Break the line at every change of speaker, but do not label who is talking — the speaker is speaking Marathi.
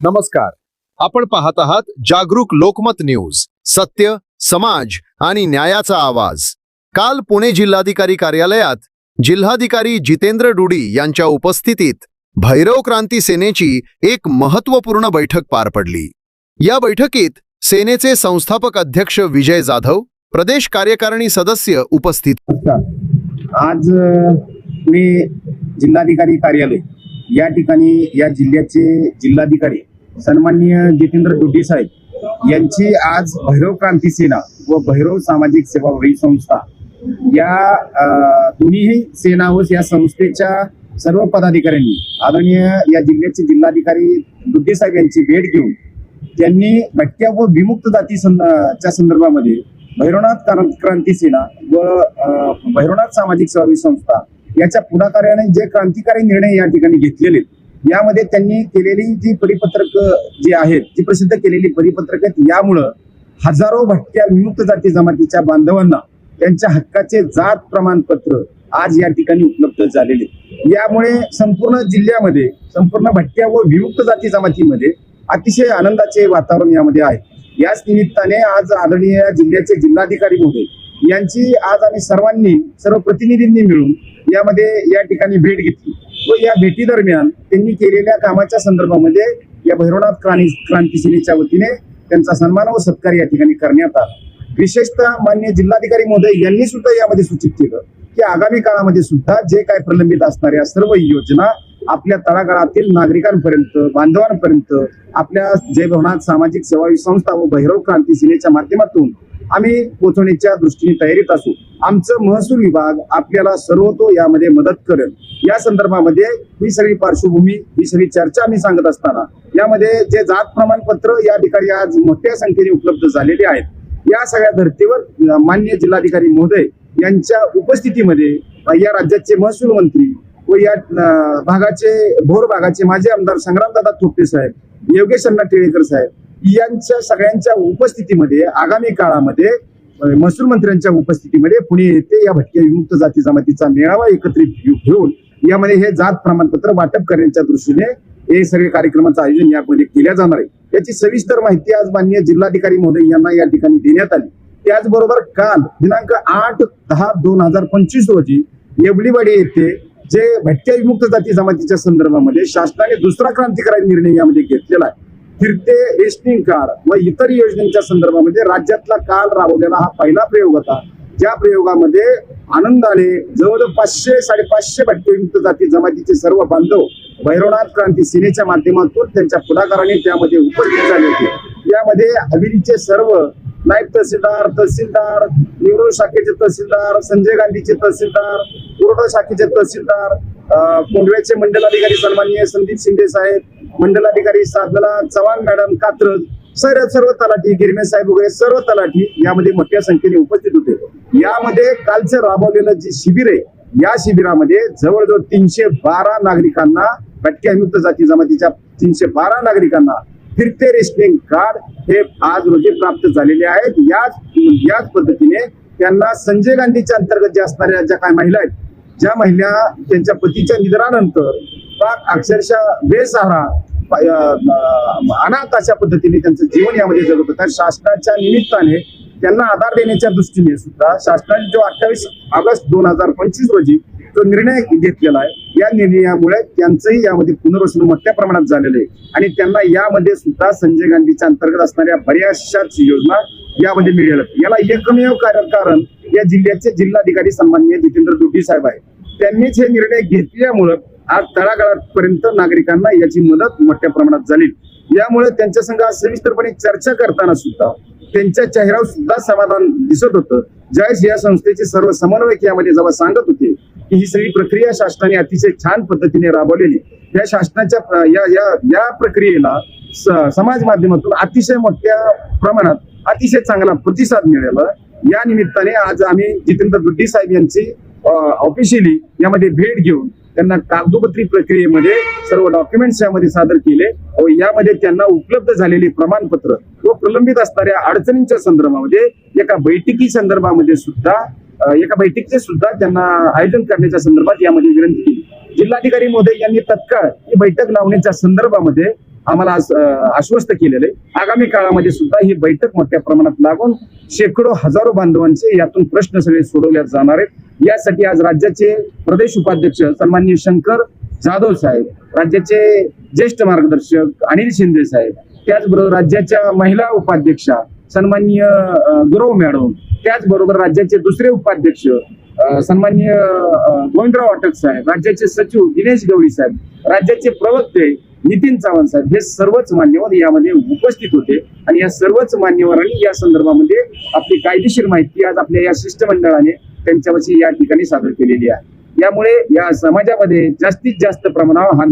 नमस्कार. आपण पाहत आहात जागरूक लोकमत न्यूज. सत्य समाज आणि न्यायाचा आवाज. काल पुणे जिल्हाधिकारी कार्यालयात जिल्हाधिकारी जितेंद्र डुडी यांच्या उपस्थितीत भैरव क्रांती सेनेची एक महत्त्वपूर्ण बैठक पार पडली. या बैठकीत सेनेचे संस्थापक अध्यक्ष विजय जाधव प्रदेश कार्यकारिणी सदस्य उपस्थित
आज पुणे जिल्हाधिकारी कार्यालय या ठिकाणी या जिल्ह्याचे जिल्हाधिकारी सन्माननीय जितेंद्र दुड्डी साहेब यांची आज भैरव क्रांती सेना व भैरव सामाजिक सेवा संस्था या दोन्ही दोन्हीही सेना व या संस्थेच्या सर्व पदाधिकाऱ्यांनी आदरणीय या जिल्ह्याचे जिल्हाधिकारी दुड्डी साहेब यांची भेट घेऊन त्यांनी भटक्या व विमुक्त जाती च्या संदर्भामध्ये भैरवनाथ क्रांती सेना व भैरवनाथ सामाजिक सेवा संस्था याच्या पुढाकाराने जे क्रांतिकारी निर्णय या ठिकाणी घेतलेले आहेत, यामध्ये त्यांनी केलेली जी परिपत्रक जी आहेत जी प्रसिद्ध केलेली परिपत्रक आहेत यामुळं हजारो भटक्या विमुक्त जाती जमातीच्या बांधवांना त्यांच्या हक्काचे जात प्रमाणपत्र आज या ठिकाणी उपलब्ध झालेले यामुळे संपूर्ण जिल्ह्यामध्ये संपूर्ण भटक्या व विमुक्त जाती जमातीमध्ये अतिशय आनंदाचे वातावरण यामध्ये आहे. याच निमित्ताने आज आदरणीय जिल्ह्याचे जिल्हाधिकारी महोदय यांची आज आम्ही सर्वांनी सर्व प्रतिनिधींनी मिळून यामध्ये या ठिकाणी भेट घेतली. व या भेटी दरम्यान त्यांनी केलेल्या कामाच्या संदर्भामध्ये या भैरवनाथ क्रांती क्रांती सेनेच्या वतीने त्यांचा सन्मान व सत्कार या ठिकाणी करण्यात आला. विशेषतः मान्य जिल्हाधिकारी महोदय यांनी सुद्धा यामध्ये सूचित केलं की आगामी काळामध्ये सुद्धा जे काय प्रलंबित असणाऱ्या सर्व योजना आपल्या तळागाळातील नागरिकांपर्यंत बांधवांपर्यंत आपल्या जय भवनात सामाजिक सेवा संस्था व भैरव क्रांती सेनेच्या माध्यमातून आम्ही पोहोचवण्याच्या दृष्टीने तयारीत असू. आमचं महसूल विभाग आपल्याला सर्वतो यामध्ये मदत करेल. या संदर्भामध्ये ही सगळी पार्श्वभूमी ही सगळी चर्चा आम्ही सांगत असताना यामध्ये जे जात प्रमाणपत्र या ठिकाणी आज मोठ्या संख्येने उपलब्ध झालेले आहेत. या सगळ्या धर्तीवर मान्य जिल्हाधिकारी महोदय यांच्या उपस्थितीमध्ये या राज्याचे महसूल मंत्री व या भागाचे भोर भागाचे माजी आमदार संग्रामदादा थोपटे साहेब योगेश अण्णा टिळेकर साहेब यांच्या सगळ्यांच्या उपस्थितीमध्ये आगामी काळामध्ये महसूल मंत्र्यांच्या उपस्थितीमध्ये पुणे येथे या भटक्या विमुक्त जाती जमातीचा मेळावा एकत्रित घेऊन यामध्ये हे जात प्रमाणपत्र वाटप करण्याच्या दृष्टीने हे सगळे कार्यक्रमाचं आयोजन यामध्ये केल्या जाणार आहे. याची सविस्तर माहिती आज मान्य जिल्हाधिकारी महोदय यांना या ठिकाणी देण्यात आली. त्याचबरोबर काल दिनांक आठ दहा दोन हजार पंचवीस रोजी येवलीवाडी येथे जे भटक्या विमुक्त जाती जमातीच्या संदर्भामध्ये शासनाने दुसरा क्रांतिकारी निर्णय यामध्ये घेतलेला आहे. फिरते रेशनिंग कार्ड व इतर योजनांच्या संदर्भामध्ये राज्यातला काल राबवलेला हा पहिला प्रयोग होता. ज्या प्रयोगामध्ये आनंदाने जवळजवळ पाचशे साडेपाचशे भटके जाती जमातीचे सर्व बांधव भैरवनाथ क्रांती सेनेच्या माध्यमातून त्यांच्या पुढाकाराने त्यामध्ये उपस्थित झाले होते. यामध्ये हवेलीचे सर्व नायब तहसीलदार तहसीलदार निवडणूक शाखेचे तहसीलदार संजय गांधीचे तहसीलदार कोरडा शाखेचे तहसीलदार अं, मंडलाधिकारी सन्माननीय संदीप शिंदे साहेब मंडलाधिकारी साधना चव्हाण मॅडम कात्रज सर सर्व तलाठी गिरमे साहेब वगैरे सर्व तलाठी यामध्ये मोठ्या संख्येने उपस्थित होते. यामध्ये कालचं राबवलेलं जे शिबिर आहे या शिबिरामध्ये जवळजवळ तीनशे बारा नागरिकांना भटक्यायुक्त जाती जमातीच्या तीनशे बारा नागरिकांना फिरते रेशनिंग कार्ड हे आज रोजी प्राप्त झालेले आहेत. याच याच पद्धतीने त्यांना संजय गांधीच्या अंतर्गत जे असणाऱ्या ज्या काही महिला आहेत ज्या महिला त्यांच्या पतीच्या निधनानंतर अक्षरशः बेसहारा अनाथ अशा पद्धतीने त्यांचं जीवन यामध्ये जगत होतं. शासनाच्या निमित्ताने त्यांना आधार देण्याच्या दृष्टीने सुद्धा शासनाने जो अठ्ठावीस ऑगस्ट दोन हजार पंचवीस रोजी तो निर्णय घेतलेला आहे या निर्णयामुळे त्यांचंही यामध्ये पुनर्वसन मोठ्या प्रमाणात झालेलं आहे. आणि त्यांना यामध्ये सुद्धा संजय गांधीच्या अंतर्गत असणाऱ्या बऱ्याचशाच योजना यामध्ये मिळाल्या. याला एकमेव कारण कारण या जिल्ह्याचे जिल्हाधिकारी सन्माननीय जितेंद्र दुड्डी साहेब आहे त्यांनीच हे निर्णय घेतल्यामुळं आज तळागाळापर्यंत नागरिकांना याची मदत मोठ्या प्रमाणात झाली. यामुळे त्यांच्या संघ आज सविस्तरपणे चर्चा करताना सुद्धा त्यांच्या चेहऱ्यावर सुद्धा समाधान दिसत होतं. जयश या संस्थेचे सर्व समन्वयक यामध्ये जेव्हा सांगत होते की ही सगळी प्रक्रिया शासनाने अतिशय छान पद्धतीने राबवलेली या शासनाच्या या या या प्रक्रियेला समाज माध्यमातून अतिशय मोठ्या प्रमाणात अतिशय चांगला प्रतिसाद मिळाला. या निमित्ताने आज आम्ही जितेंद्र दुड्डी साहेब यांची ऑफिशियली यामध्ये भेट घेऊन त्यांना कागदोपत्री प्रक्रियेमध्ये सर्व डॉक्युमेंट्स यामध्ये सादर केले. व यामध्ये त्यांना उपलब्ध झालेले प्रमाणपत्र व प्रलंबित असणाऱ्या अडचणींच्या संदर्भामध्ये एका बैठकी संदर्भामध्ये सुद्धा एका बैठकीचे सुद्धा त्यांना आयोजन करण्याच्या संदर्भात यामध्ये विनंती केली. जिल्हाधिकारी मोदय यांनी तत्काळ ही बैठक लावण्याच्या संदर्भामध्ये आम्हाला आश्वस्त केलेलं आहे. आगामी काळामध्ये सुद्धा ही बैठक मोठ्या प्रमाणात लागून शेकडो हजारो बांधवांचे यातून प्रश्न सगळे सोडवले जाणार आहेत. यासाठी आज राज्याचे प्रदेश उपाध्यक्ष सन्माननीय शंकर जाधव साहेब राज्याचे ज्येष्ठ मार्गदर्शक अनिल शिंदे साहेब त्याचबरोबर राज्याच्या महिला उपाध्यक्षा सन्माननीय गुरव मॅडम त्याचबरोबर राज्याचे दुसरे उपाध्यक्ष सन्मान्य गोविंदराव अटक साहेब राज्याचे सचिव दिनेश गवळी साहेब राज्याचे प्रवक्ते नितीन चव्हाण साहेब हे सर्वच मान्यवर यामध्ये उपस्थित होते. आणि या सर्वच मान्यवरांनी या संदर्भामध्ये आपली कायदेशीर माहिती आज आपल्या या शिष्टमंडळाने त्यांच्यापाशी या ठिकाणी सादर केलेली आहे. यामुळे या समाजामध्ये जास्तीत जास्त प्रमाणावर हा